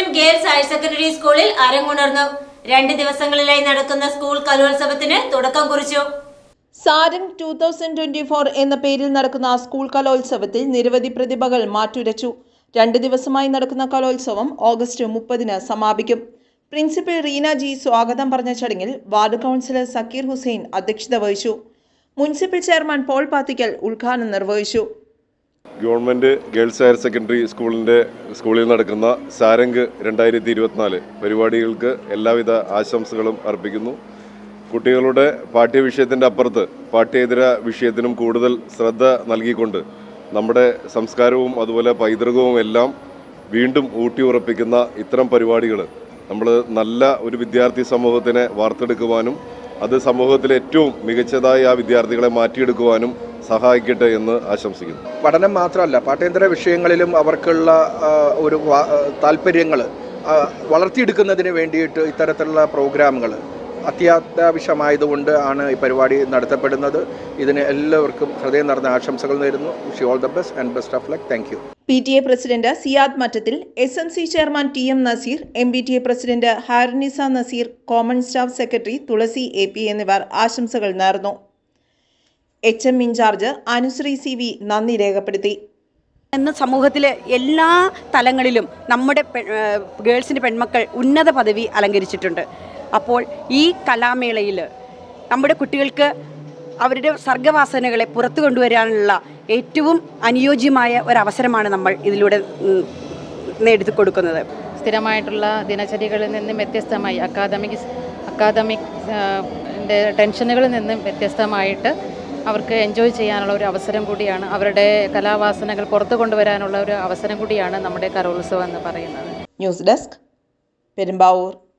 Government girls higher secondary സ്കൂളിൽ അരങ്ങുണർന്നു. രണ്ട് ദിവസങ്ങളിലായി നടക്കുന്ന സ്കൂൾ കലോത്സവത്തിന് തുടക്കം കുറിച്ചു. Sarang two thousand twenty four എന്ന പേരിൽ നടക്കുന്ന സ്കൂൾ കലോത്സവത്തിൽ നിരവധി പ്രതിഭകൾ മാറ്റുരച്ചു. രണ്ട് ദിവസമായി നടക്കുന്ന കലോത്സവം ഓഗസ്റ്റ് മുപ്പതിന് സമാപിക്കും. പ്രിൻസിപ്പൽ റീന ജി സ്വാഗതം പറഞ്ഞ ചടങ്ങിൽ വാർഡ് കൗൺസിലർ സക്കീർ ഹുസൈൻ അധ്യക്ഷത വഹിച്ചു. മുനിസിപ്പൽ ചെയർമാൻ പോൾ പാത്തിക്കൽ ഉദ്ഘാടനം നിർവഹിച്ചു. ഗവൺമെന്റ് ഗേൾസ് ഹയർ സെക്കൻഡറി സ്കൂളിന്റെ സ്കൂളിൽ നടക്കുന്ന സാരംഗ് രണ്ടായിരത്തി ഇരുപത്തിനാല് പരിപാടികൾക്ക് എല്ലാവിധ ആശംസകളും അർപ്പിക്കുന്നു. കുട്ടികളുടെ പാഠ്യവിഷയത്തിന്റെ അപ്പുറത്ത് പാഠ്യേതര വിഷയത്തിനും കൂടുതൽ ശ്രദ്ധ നൽകിക്കൊണ്ട് നമ്മുടെ സംസ്കാരവും അതുപോലെ പൈതൃകവും എല്ലാം വീണ്ടും ഊട്ടിയുറപ്പിക്കുന്ന ഇത്തരം പരിപാടികൾ നമ്മൾ നല്ല ഒരു വിദ്യാർത്ഥി സമൂഹത്തിനെ വാർത്തെടുക്കുവാനും അത് സമൂഹത്തിലെ ഏറ്റവും മികച്ചതായി ആ വിദ്യാർത്ഥികളെ മാറ്റിയെടുക്കുവാനും സഹായിക്കട്ടെ എന്ന് ആശംസിക്കുന്നു. പഠനം മാത്രമല്ല പാഠ്യേതര വിഷയങ്ങളിലും അവർക്കുള്ള ഒരു താല്പര്യങ്ങൾ വളർത്തിയെടുക്കുന്നതിന് വേണ്ടിയിട്ട് ഇത്തരത്തിലുള്ള പ്രോഗ്രാമുകൾ അത്യാവശ്യമായതുകൊണ്ട് ആണ് ഈ പരിപാടി നടത്തപ്പെടുന്നത്. ഇതിന് എല്ലാവർക്കും ഹൃദയം നിറഞ്ഞ ആശംസകൾ നേരുന്നു. Wish all the best and best of luck thank you P T A president Siyad Mattathil S M C chairman T M Naseer M B T A president Haranisa Naseer common staff secretary Thulasi A P എന്നിവർ ആശംസകൾ നേർന്നു. H M incharge Anushree C V നന്ദി രേഖപ്പെടുത്തി. എന്ന സമൂഹത്തിലെ എല്ലാ തലങ്ങളിലും നമ്മുടെ ഗേൾസിന്റെ പെൺമക്കൾ ഉന്നത പദവി അലങ്കരിച്ചിട്ടുണ്ട്. അപ്പോൾ ഈ കലാമേളയിൽ നമ്മുടെ കുട്ടികൾക്ക് അവരുടെ സർഗവാസനകളെ പുറത്തു കൊണ്ടുവരാനുള്ള ഏറ്റവും അനുയോജ്യമായ ഒരവസരമാണ് നമ്മൾ ഇതിലൂടെ നേടി കൊടുക്കുന്നത്. സ്ഥിരമായിട്ടുള്ള ദിനചര്യകളിൽ നിന്നും വ്യത്യസ്തമായി അക്കാദമിക് അക്കാദമിക് ടെൻഷനുകളിൽ നിന്നും വ്യത്യസ്തമായിട്ട് അവർക്ക് എൻജോയ് ചെയ്യാനുള്ള ഒരു അവസരം കൂടിയാണ്. അവരുടെ കലാവാസനകൾ പുറത്തു കൊണ്ടുവരാനുള്ള ഒരു അവസരം കൂടിയാണ് നമ്മുടെ കലോത്സവം എന്ന് പറയുന്നത്. News desk Perumbavoor